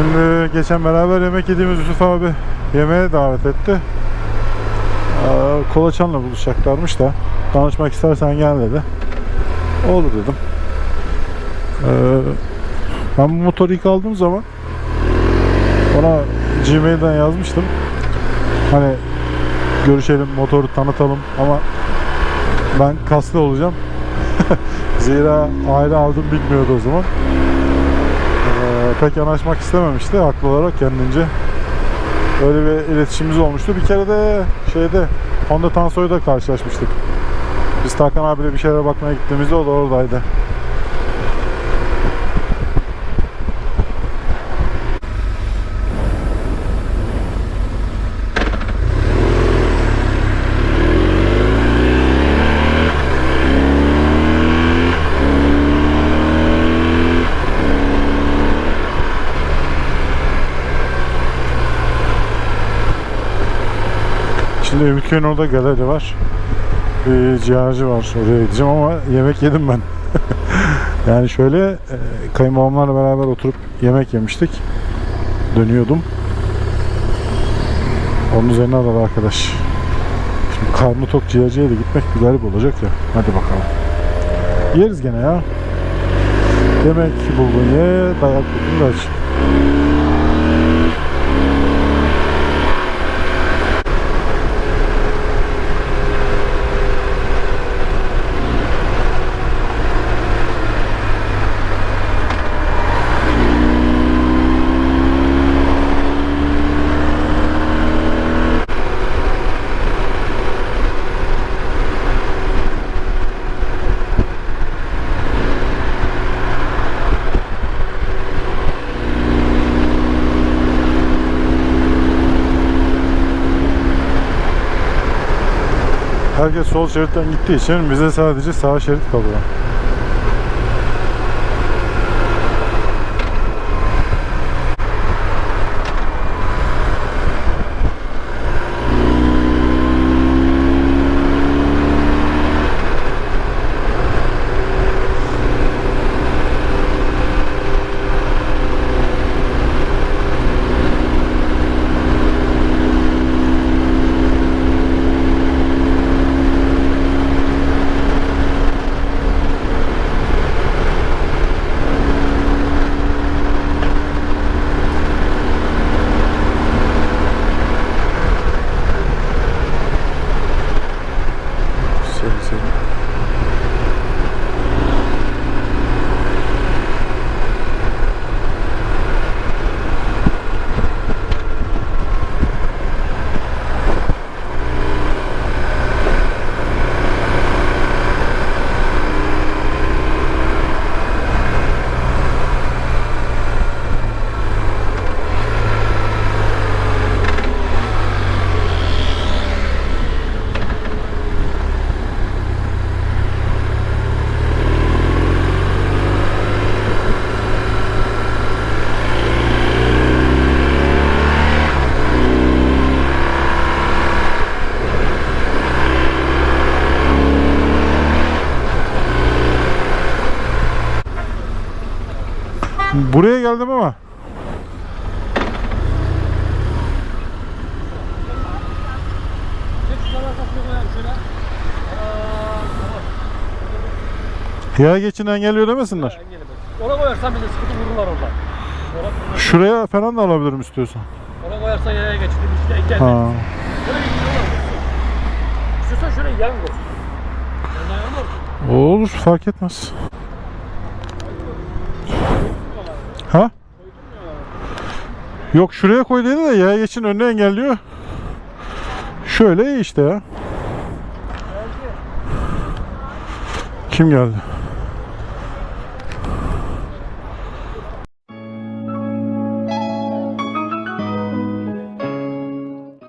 Şimdi geçen beraber yemek yediğimiz Yusuf abi yemeğe davet etti. Kolaçan'la buluşacaklarmış da danışmak istersen gel dedi. Olur dedim. Ee, ben bu motoru ilk aldığım zaman ona Gmail'den yazmıştım. Hani görüşelim, motoru tanıtalım ama ben kaslı olacağım. Zira aile aldım bilmiyordu o zaman. Ee, pek yanaşmak istememişti haklı olarak kendince. Öyle bir iletişimimiz olmuştu. Bir kere de şeyde Honda Tanso'yla karşılaşmıştık. Biz Tarkan abiyle bir şeylere bakmaya gittiğimizde o da oradaydı. Ümitköy'ün orada galeri var. Bir ciğerci var. Oraya gideceğim ama yemek yedim ben. yani şöyle e, kayınbabamlarla beraber oturup yemek yemiştik. Dönüyordum. Onun üzerine aradı arkadaş. Şimdi karnı tok ciğerciye de gitmek bir garip olacak ya. Hadi bakalım. Yeriz gene ya. Yemek buldun ye, dayak buldun da Herkes sol şeritten gittiği için bize sadece sağ şerit kalıyor. Buraya geldim ama ya geçin engelliyor demesinler. Ona koyarsan bize sıkıntı vururlar orada. Şuraya falan da alabilirim istiyorsan. ona koyarsan yaya geçti. İşte engel. Ha. İstiyorsan. Yandan yan koy. Olur fark etmez. Ha? Yok şuraya koy dedi de ya geçin önüne engelliyor. Şöyle iyi işte ya. Kim geldi?